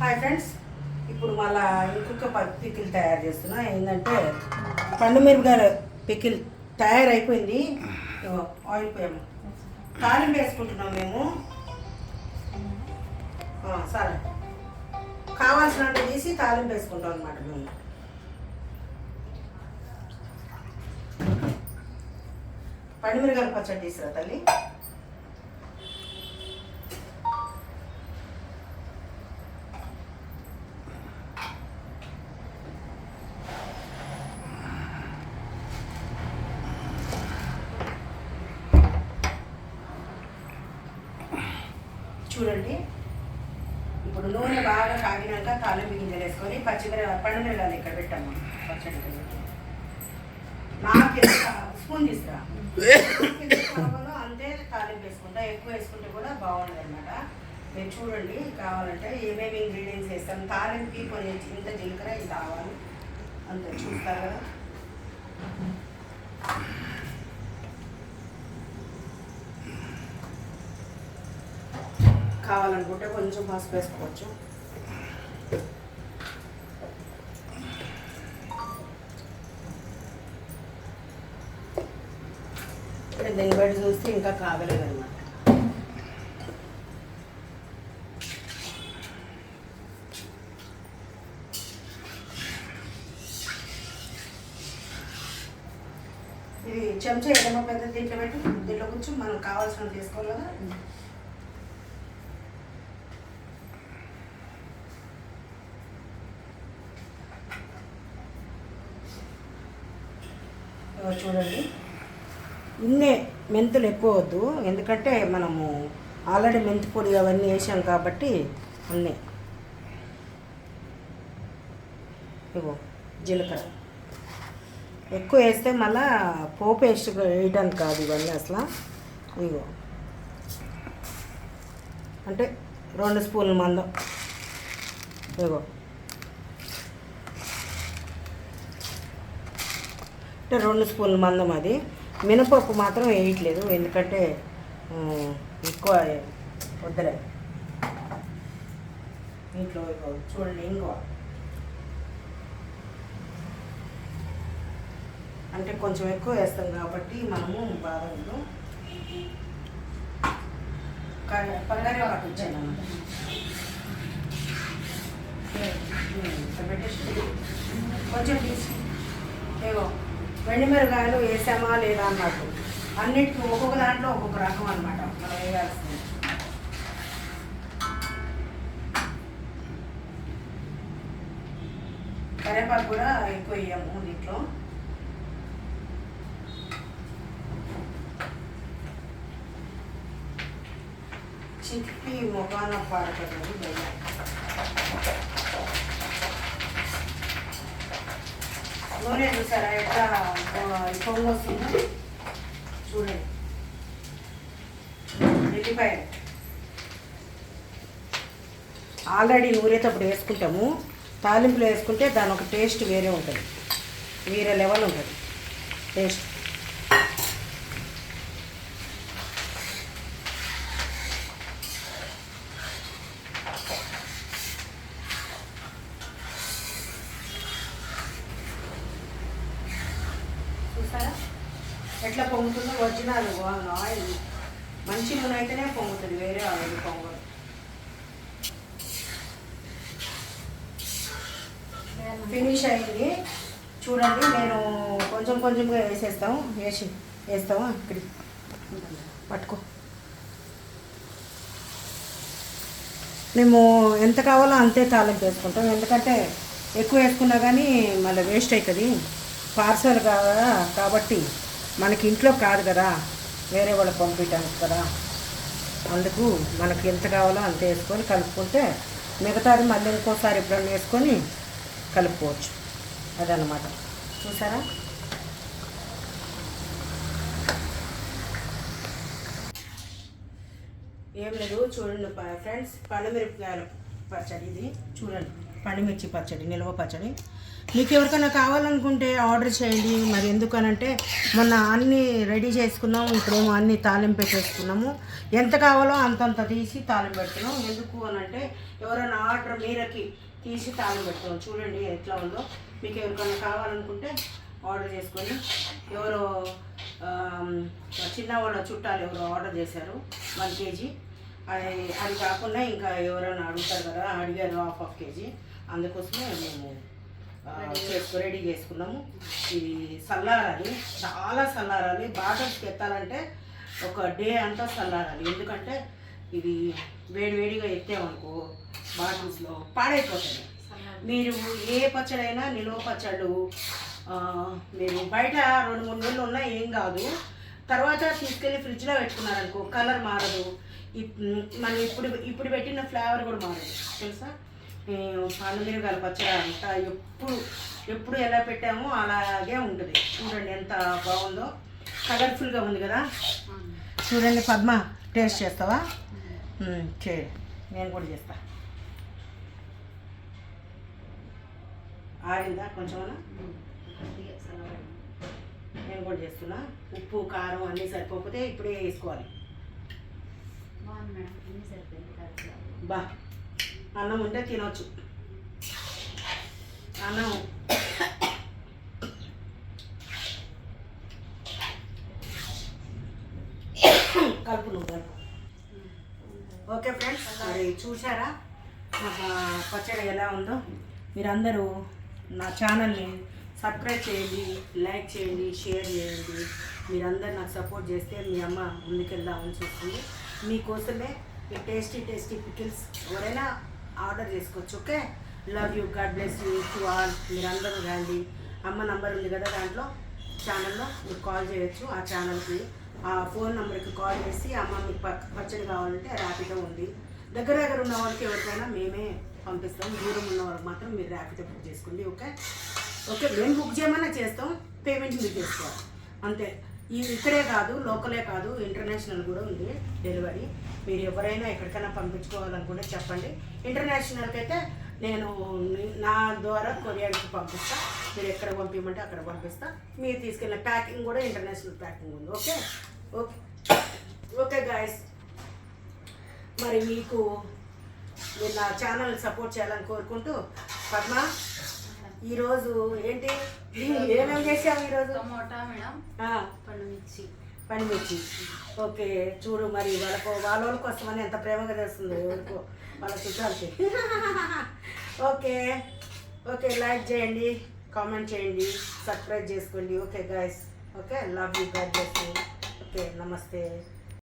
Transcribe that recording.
Hi friends ఇప్పుడు మళ్ళా ఇంకొక ప- పికిల్ తయారు చేస్తున్నా. ఏంటంటే పండుమిరపకాయ పికిల్ తయారైపోయింది. ఆయిల్ పోయాము తాలింపు వేసుకుంటున్నాం మేము. సరే. కావాల్సినట్టు తీసి తాలింపు వేసుకుంటాం అనమాట మేము. పండుమిరకాయల పచ్చడి తీసురా తల్లి? చూడండి. ఇప్పుడు నూనె బాగా కాగినాక తాలింపు గింజలు వేసుకొని పచ్చిమిర పండు మిరగాయలు ఇక్కడ పెట్టాము పచ్చడి నాకు ఎంత స్పూన్ తీసుకురా. అంతే తాలింపు వేసుకుంటా ఎక్కువ వేసుకుంటే కూడా బాగుండదు అనమాట మీరు చూడండి కావాలంటే ఏమేమి ఇంగ్రీడియంట్స్ వేస్తాను తాళింపు కొన్ని ఇంత జీలకర్ర ఇది ఆవాలు అంత చూస్తారు? కదా కావాలనుకుంటే కొంచెం పసుపు వేసుకోవచ్చు. దీన్ని బట్టి చూస్తే ఇంకా కాగలేదన్నమాట. ఇది చెంచా ఏదైనా పెద్ద దీంట్లో పెట్టి. దీంట్లో కొంచెం మనకు కావాల్సినవి తీసుకోవాలి కదా. ఇదిగో చూడండి. ఇన్నే మెంతులు ఎక్కువ వద్దు. ఎందుకంటే మనము ఆల్రెడీ మెంతి పొడి అవన్నీ వేసాం కాబట్టి ఉన్నాయి ఇగో జీలకర్ర. ఎక్కువ వేస్తే మళ్ళా పోపు వేస్ట్ వేయడానికి కాదు ఇవన్నీ అసలు. ఇగో అంటే రెండు స్పూన్ల మందం. ఇగో అంటే రెండు స్పూన్ల మందం అది. మినపప్పు మాత్రం వేయట్లేదు ఎందుకంటే ఎక్కువ వద్దలే. ఇంట్లో ఇగో చూడండి ఇంగువ అంటే కొంచెం ఎక్కువ వేస్తాం కాబట్టి మనము బాదంలో పల్లారి వాటి ఇచ్చాను పెట్టేసి. కొంచెం తీసి. ఏవో వెండిమిరకాయలు వేసామా లేదా అన్నట్టు. అన్నిటికీ ఒక్కొక్క దాంట్లో ఒక్కొక్క రకం అనమాట మనం వేయాల్సింది. కరేపాకు కూడా ఎక్కువ వేయము దీంట్లో. చిప్పి మొగాన పాడుతుంది నూనె చూసారా ఎట్లా పొంగు వస్తుందో చూడండి ఎల్లిపాయలు ఆల్రెడీ నూరేటప్పుడు వేసుకుంటాము. తాలింపులో వేసుకుంటే దాని ఒక టేస్ట్ వేరే ఉంటుంది. వేరే లెవెల్ ఉంటుంది. టేస్ట్ చూసారా ఎట్లా పొంగుతుందో ఒరిజినల్ ఆయిల్. మంచి నూనె అయితేనే పొంగుతుంది వేరే ఆయిల్ పొంగదు. ఫినిష్ అయింది. చూడండి నేను కొంచెం కొంచెంగా వేసేస్తాము వేసి వేస్తాము ఇక్కడ పట్టుకో. మేము ఎంత కావాలో అంతే తాలింపు వేసుకుంటాం. ఎందుకంటే ఎక్కువ వేసుకున్నా కానీ మళ్ళీ వేస్ట్ అవుతుంది పార్సల్ కావాలా కాబట్టి మనకి ఇంట్లో కాదు కదా వేరే వాళ్ళకి పంపించడానికి కదా. అందుకు మనకి ఎంత కావాలో అంత వేసుకొని కలుపుకుంటే మిగతాది మళ్ళీ ఇంకోసారి ఎప్పుడన్నా వేసుకొని కలుపుకోవచ్చు. అదనమాట చూసారా? ఏం లేదు చూడండి ఫ్రెండ్స్. పండుమిరపకాయలు పచ్చడి ఇది. చూడండి. పండుమిర్చి పచ్చడి నిల్వ పచ్చడి. మీకు ఎవరికైనా కావాలనుకుంటే ఆర్డర్ చేయండి. మరి ఎందుకనంటే మొన్న అన్నీ రెడీ చేసుకున్నాము. ఇప్పుడేమో అన్నీ తాలింపు పెట్టేసుకున్నాము. ఎంత కావాలో అంతంత తీసి తాలింపు పెడుతున్నాం. ఎందుకు అని అంటే ఎవరైనా ఆర్డర్ మీరకి తీసి తాళం పెడుతున్నాం. చూడండి ఎట్లా ఉందో. మీకు ఎవరికైనా కావాలనుకుంటే ఆర్డర్ చేసుకొని ఎవరో చిన్నవాళ్ళ చుట్టాలు ఎవరో ఆర్డర్ చేశారు. One KG. అది అది కాకుండా ఇంకా ఎవరైనా అడుగుతారు కదా అడిగారు హాఫ్ హాఫ్ కేజీ. అందుకోసమే మేము చేసుకు రెడీ చేసుకున్నాము. ఇది చల్లారాలి చాలా చల్లారాలి బాటల్స్కి ఎత్తాలంటే ఒక డే అంతా చల్లారాలి ఎందుకంటే ఇది వేడి వేడిగా ఎత్తామనుకో బాటిల్స్లో పాడైపోతుంది. మీరు ఏ పచ్చడైనా నిలువ పచ్చళ్ళు మీరు బయట రెండు మూడు నెలలు ఉన్నా ఏం కాదు. తర్వాత తీసుకెళ్ళి ఫ్రిడ్జ్లో పెట్టుకున్నారనుకో కలర్ మారదు. మనం ఇప్పుడు ఇప్పుడు పెట్టిన ఫ్లేవర్ కూడా మారదు. తెలుసా? ఈ పండు పచ్చడి అంతా ఎప్పుడు ఎప్పుడు ఎలా పెట్టామో అలాగే ఉంటుంది. చూడండి ఎంత బాగుందో. కలర్ఫుల్గా ఉంది కదా? చూడండి పద్మ టేస్ట్ చేస్తావా? చే నేను కూడా చేస్తా. ఆడిందా కొంచెం నేను కూడా చేస్తున్నా. ఉప్పు కారం అన్నీ సరిపోకపోతే ఇప్పుడే వేసుకోవాలి. బా. అన్నం ఉంటే తినొచ్చు. అన్నం. కలుపు నువ్వు కలుపు. ఓకే ఫ్రెండ్స్ మరి చూసారా పచ్చడి ఎలా ఉందో? మీరందరూ నా ఛానల్ని సబ్స్క్రైబ్ చేయండి లైక్ చేయండి షేర్ చేయండి. మీరందరూ నాకు సపోర్ట్ చేస్తే మీ అమ్మ ముందుకెళ్దామని చూస్తుంది. మీకోసమే ఈ టేస్టీ టేస్టీ పికిల్స్ ఎవరైనా ఆర్డర్ చేసుకోవచ్చు okay? Love you God bless you to all మీరందరూ రండి. అమ్మ నంబర్ ఉంది కదా దాంట్లో? ఛానల్లో మీరు కాల్ చేయొచ్చు. ఆ ఛానల్కి ఆ ఫోన్ నెంబర్కి కాల్ చేసి అమ్మ మీకు పచ్చడి కావాలంటే ర్యాపిడో ఉంది. దగ్గర దగ్గర ఉన్న వాళ్ళకి ఎవరికైనా మేమే పంపిస్తాం. దూరం ఉన్న వాళ్ళకి మాత్రం మీరు ర్యాపిడో బుక్ చేసుకోండి ఓకే? ఓకే మేము బుక్ చేయమన్నా చేస్తాం. పేమెంట్ మీరు చేసుకోవాలి. అంతే. ఇక్కడే కాదు లోకలే కాదు ఇంటర్నేషనల్ కూడా ఉంది డెలివరీ మీరు ఎవరైనా ఎక్కడికైనా పంపించుకోవాలనుకుంటే చెప్పండి. ఇంటర్నేషనల్కి అయితే నేను నా ద్వారా కొరియాకి పంపిస్తా. మీరు ఎక్కడ పంపించమంటే అక్కడ పంపిస్తా. మీరు తీసుకెళ్ళిన ప్యాకింగ్ కూడా ఇంటర్నేషనల్ ప్యాకింగ్ ఉంది. ఓకే? ఓకే. ఓకే గాయస్ మరి మీకు మీరు నా ఛానల్ సపోర్ట్ చేయాలని కోరుకుంటూ పద్మ ఈరోజు ఏంటి? ఏమేమి చేసాము ఈరోజు? టమోటా మేడం పండుమిర్చి పనిమిర్చి ఓకే చూడు మరి వాళ్ళకు వాళ్ళ కోసమని ఎంత ప్రేమగా చేస్తుంది వాళ్ళ చుట్టాలకి ఓకే ఓకే లైక్ చేయండి కామెంట్ చేయండి సబ్స్క్రైబ్ చేసుకోండి. Okay guys okay love you God okay నమస్తే.